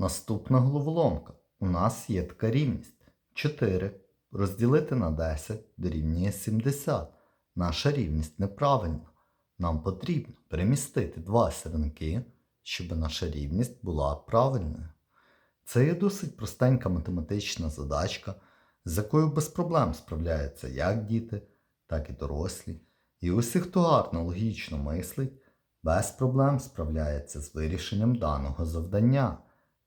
Наступна головоломка. У нас є така рівність. 4 розділити на 10 дорівнює 70. Наша рівність неправильна. Нам потрібно перемістити два сірники, щоб наша рівність була правильною. Це є досить простенька математична задачка, з якою без проблем справляються як діти, так і дорослі. І усі, хто гарно логічно мислить, без проблем справляється з вирішенням даного завдання.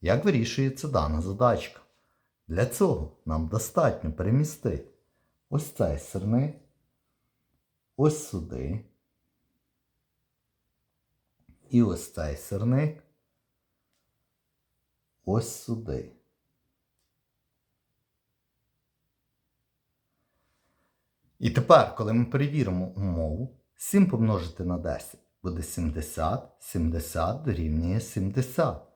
Як вирішується дана задачка? Для цього нам достатньо перемістити ось цей сирник, ось сюди. І ось цей сирник ось сюди. І тепер, коли ми перевіримо умову, 7 помножити на 10 буде 70, 70 дорівнює 70.